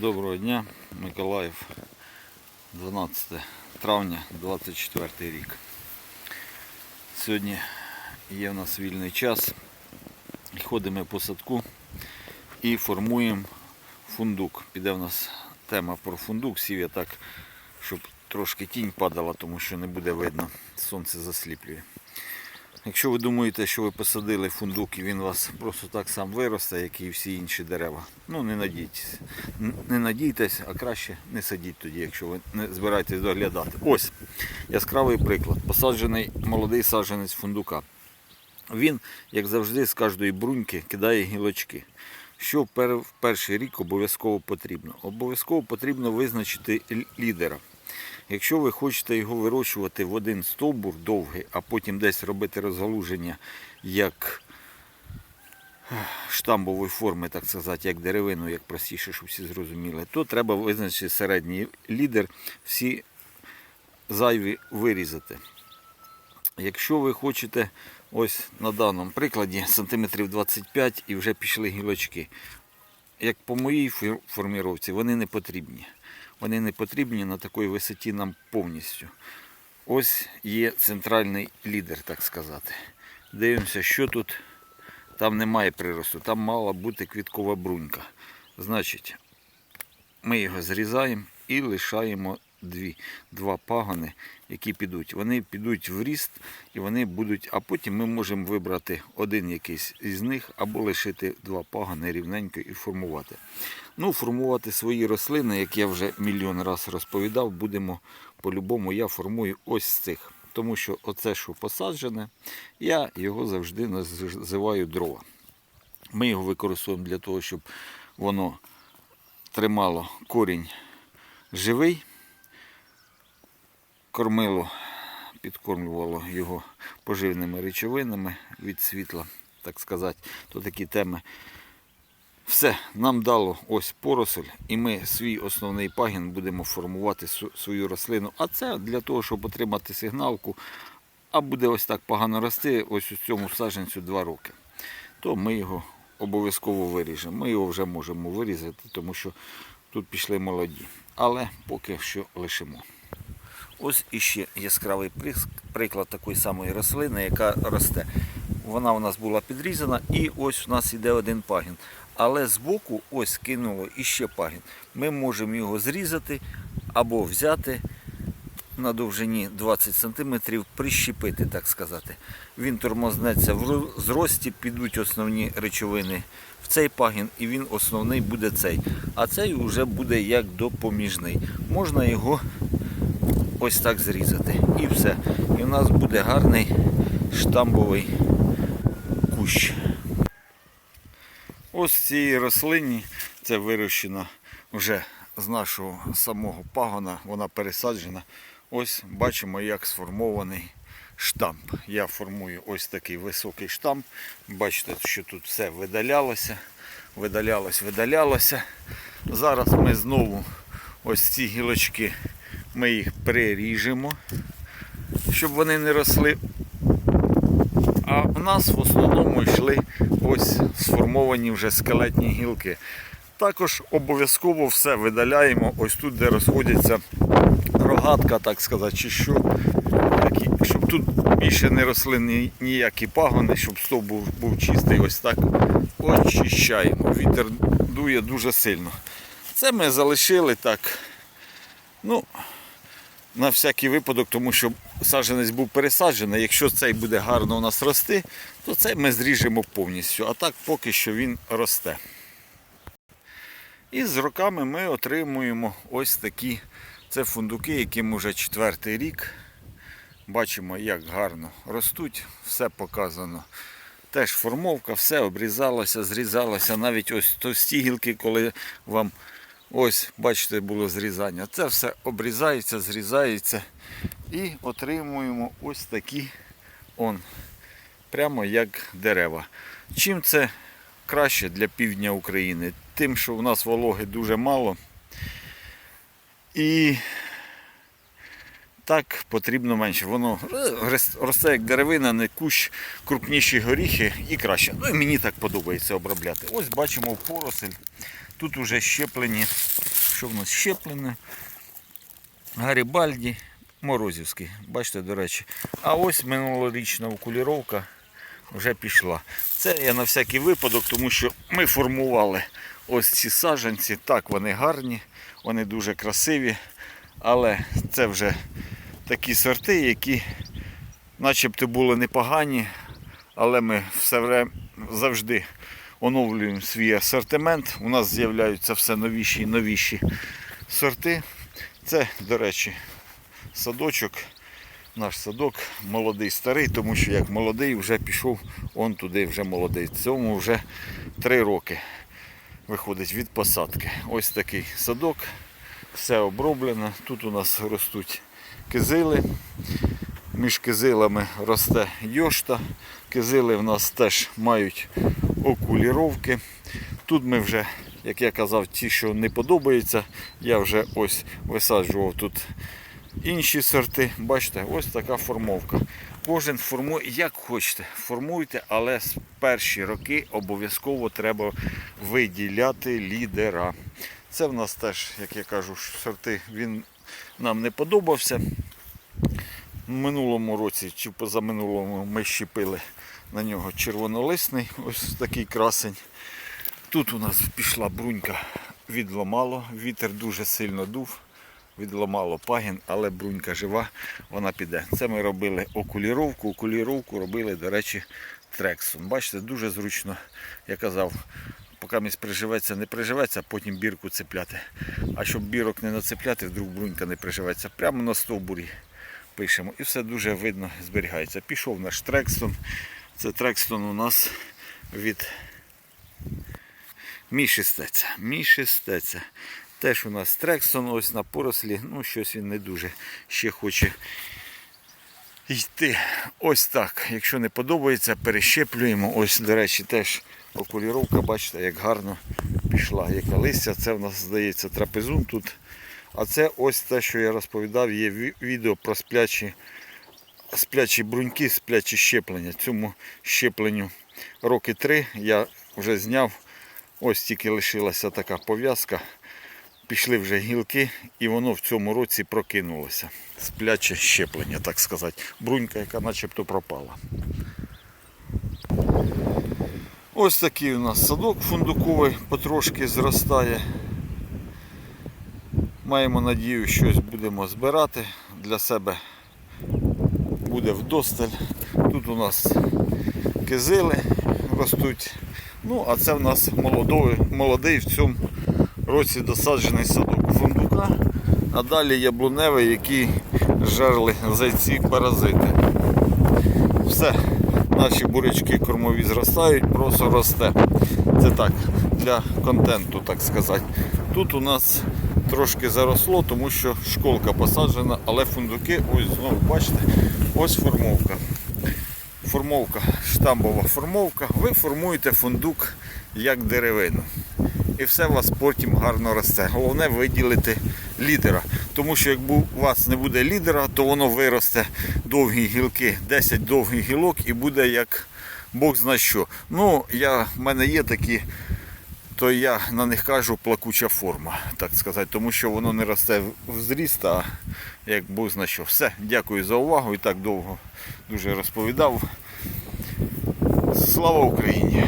Доброго дня, Миколаїв, 12 травня 24 рік. Сьогодні є в нас вільний час. Ходимо по садку і формуємо фундук. Піде в нас тема про фундук. Сів я так, щоб трошки тінь падала, тому що не буде видно. Сонце засліплює. Якщо ви думаєте, що ви посадили фундук і він у вас просто так сам виросте, як і всі інші дерева, ну не надійтесь. Не надійтесь, а краще не садіть тоді, якщо ви не збираєтесь доглядати. Ось яскравий приклад. Посаджений молодий саджанець фундука. Він, як завжди, з кожної бруньки кидає гілочки. Що в перший рік обов'язково потрібно? Обов'язково потрібно визначити лідера. Якщо ви хочете його вирощувати в один стовбур довгий, а потім десь робити розгалуження як штамбової форми, так сказати, як деревину, як простіше, щоб всі зрозуміли, то треба визначити середній лідер, всі зайві вирізати. Якщо ви хочете, ось на даному прикладі, сантиметрів 25 і вже пішли гілочки. Як по моїй форміровці, вони не потрібні. Вони не потрібні на такій висоті нам повністю. Ось є центральний лідер, так сказати. Дивимося, що тут. Там немає приросту, там мала бути квіткова брунька. Значить, ми його зрізаємо і лишаємо дві, два пагони, які підуть. Вони підуть в ріст і вони будуть, а потім ми можемо вибрати один якийсь із них або лишити два пагони рівненько і формувати. Ну, формувати свої рослини, як я вже мільйон разів розповідав, будемо по-любому я формую ось з цих. Тому що оце, що посаджене, я його завжди називаю дрова. Ми його використовуємо для того, щоб воно тримало корінь живий, кормило, підкормлювало його поживними речовинами від світла, так сказати, то такі теми. Все, нам дало ось поросль, і ми свій основний пагін будемо формувати свою рослину. А це для того, щоб отримати сигналку, а буде ось так погано рости, ось у цьому саджанцю 2 роки. То ми його обов'язково виріжемо. Ми його вже можемо вирізати, тому що тут пішли молоді. Але поки що лишимо. Ось іще яскравий приклад такої самої рослини, яка росте. Вона у нас була підрізана і ось у нас іде один пагін. Але збоку ось кинуло іще пагін. Ми можемо його зрізати або взяти на довжині 20 см, прищепити, так сказати. Він тормознеться в зрості, підуть основні речовини в цей пагін, і він основний буде цей. А цей вже буде як допоміжний. Можна його ось так зрізати. І все. І в нас буде гарний штамбовий кущ. Ось в цій рослині це вирощено вже з нашого самого пагона, вона пересаджена. Ось бачимо, як сформований штамп. Я формую ось такий високий штамп. Бачите, що тут все видалялося, видалялось, видалялося. Зараз ми знову ось ці гілочки ми їх приріжемо, щоб вони не росли. А у нас в основному йшли ось сформовані вже скелетні гілки. Також обов'язково все видаляємо ось тут, де розходяться рогатка, так сказати, чи що. Щоб тут більше не росли ні- ніякі пагони, щоб стовп був, був чистий, ось так очищаємо. Вітер дує дуже сильно. Це ми залишили так. Ну, на всякий випадок, тому що саджанець був пересаджений. Якщо цей буде гарно у нас рости, то цей ми зріжемо повністю. А так поки що він росте. І з роками ми отримуємо ось такі це фундуки, яким уже четвертий рік. Бачимо, як гарно ростуть, все показано. Теж формовка, все обрізалося, зрізалося. Навіть ось товсті гілки, коли вам ось, бачите, було зрізання. Це все обрізається, зрізається. І отримуємо ось такі он, прямо як дерева. Чим це краще для півдня України? Тим, що у нас вологи дуже мало. І так потрібно менше. Воно росте як деревина, не кущ, крупніші горіхи і краще. Ну і мені так подобається обробляти. Ось бачимо поросель. Тут вже щеплені що в нас щеплене, Гарібальді, Морозівський. Бачите, до речі. А ось минулорічна окуліровка вже пішла. Це я на всякий випадок, тому що ми формували ось ці саджанці. Так, вони гарні, вони дуже красиві, але це вже такі сорти, які начебто були непогані, але ми все завжди оновлюємо свій асортимент. У нас з'являються все новіші і новіші сорти. Це, до речі, садочок, наш садок молодий старий, тому що як молодий вже пішов он туди, вже молодий. Цьому вже три роки виходить від посадки. Ось такий садок, все оброблено. Тут у нас ростуть кизили. Між кизилами росте йошта. Кизили в нас теж мають окуліровки. Тут ми вже, як я казав, ті, що не подобаються, я вже ось висаджував тут інші сорти. Бачите, ось така формовка. Кожен формує, як хочете, формуйте, але з перші роки обов'язково треба виділяти лідера. Це в нас теж, як я кажу, сорти він нам не подобався. В минулому році чи позаминулому ми щепили на нього червонолисний, ось такий красень. Тут у нас пішла брунька, відламало, вітер дуже сильно дув, відламало пагін, але брунька жива, вона піде. Це ми робили окуліровку, окуліровку робили, до речі, трексом. Бачите, дуже зручно, я казав, поки місь приживеться, не приживеться, а потім бірку цепляти. А щоб бірок не нацепляти, вдруг брунька не приживеться. Прямо на стовбурі пишемо. І все дуже видно зберігається. Пішов наш Трекстон. Це Трекстон у нас від Мішестеця. Мішестеця. Теж у нас Трекстон ось на порослі. Ну, щось він не дуже ще хоче йти. Ось так. Якщо не подобається, перещеплюємо. Ось, до речі, теж окуліровка, бачите, як гарно пішла. Яке листя. Це в нас здається трапезун тут. А це ось те, що я розповідав, є відео про сплячі, сплячі бруньки, сплячі щеплення. Цьому щепленню роки три я вже зняв. Ось тільки лишилася така пов'язка. Пішли вже гілки, і воно в цьому році прокинулося. Спляче щеплення, так сказати. Брунька, яка начебто пропала. Ось такий у нас садок фундуковий, потрошки зростає. Маємо надію, щось будемо збирати. Для себе буде вдосталь. Тут у нас кизили ростуть. Ну, а це в нас молодой, молодий в цьому році досаджений садок фундука. А далі яблуневий, який жерли зайці паразити. Все, наші бурячки кормові зростають, просто росте. Це так, для контенту, так сказати. Тут у нас трошки заросло, тому що школка посаджена, але фундуки, ось знову бачите, ось формовка. Формовка, штамбова формовка. Ви формуєте фундук як деревину. І все у вас потім гарно росте. Головне виділити лідера. Тому що якби у вас не буде лідера, то воно виросте довгі гілки, 10 довгих гілок і буде як Бог зна що. Ну, я, в мене є такі, то я на них кажу плакуча форма, так сказати, тому що воно не росте в зріст, а як Бог зна що. Все, дякую за увагу і так довго дуже розповідав. Слава Україні!